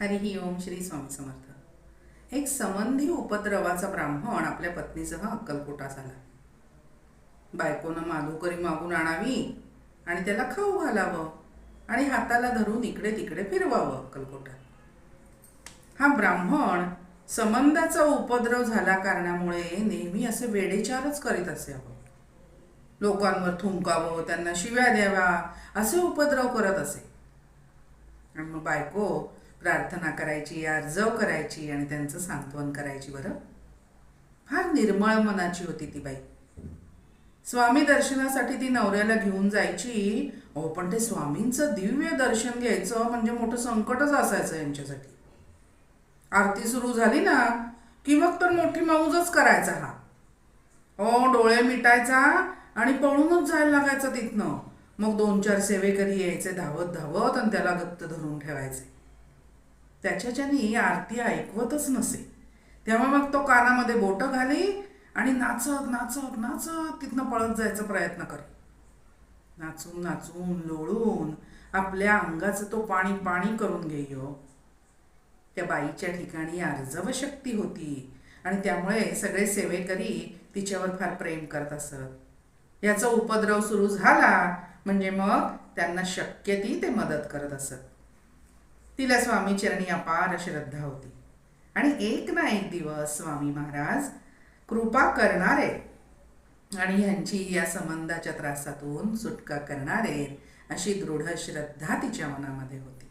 हरिही ओम श्री स्वामी समर्थ. एक संबंधी उपद्रवाचा ब्राह्मण आपल्या पत्नीसह अक्कलकोटा झाला. बायकोनं माधुकरी मागून आणावी आणि त्याला खाऊ घालावं आणि हाताला धरून इकडे तिकडे फिरवावं अक्कलकोटा हा ब्राह्मण संबंधाचा उपद्रव झाला कारणामुळे नेहमी असे वेडेचारच करीत असे अहो लोकांवर थुंकावं त्यांना शिव्या द्यावा असे उपद्रव करत असे. आणि मग बायको प्रार्थना करायची अर्जव करायची आणि त्यांचं सांत्वन करायची बरं. फार निर्मळ मनाची होती ती बाई. स्वामी दर्शनासाठी ती नवऱ्याला घेऊन जायची. अहो पण ते स्वामींचं दिव्य दर्शन घ्यायचं म्हणजे मोठं संकटच असायचं यांच्यासाठी. आरती सुरू झाली ना की मग तर मोठी मौजच करायचा हा. हो डोळे मिटायचा आणि पळूनच जायला लागायचं तिथनं. मग दोन चार सेवेकरी यायचे धावत धावत आणि त्याला गत्त धरून ठेवायचे. त्याच्याच्यानी आरती ऐकवतच नसे. तेव्हा मग तो कानामध्ये बोटं घाली आणि नाचत नाचत नाचत तिथनं पळत जायचा प्रयत्न करे. नाचून नाचून लोळून आपल्या अंगाचं तो पाणी पाणी करून घेयो त्या बाईच्या ठिकाणी अर्जव शक्ती होती आणि त्यामुळे सगळे सेवेकरी तिच्यावर फार प्रेम करत असत. याचा उपद्रव सुरू झाला म्हणजे मग त्यांना शक्य ती ते मदत करत असत. तिला स्वामी चरणी अपार श्रद्धा होती. आणि एक ना एक दिवस स्वामी महाराज कृपा करणारे आणि ह्यांची या संबंधाच्या त्रासातून सुटका करणारे अशी दृढ श्रद्धा तिच्या मनामध्ये होती.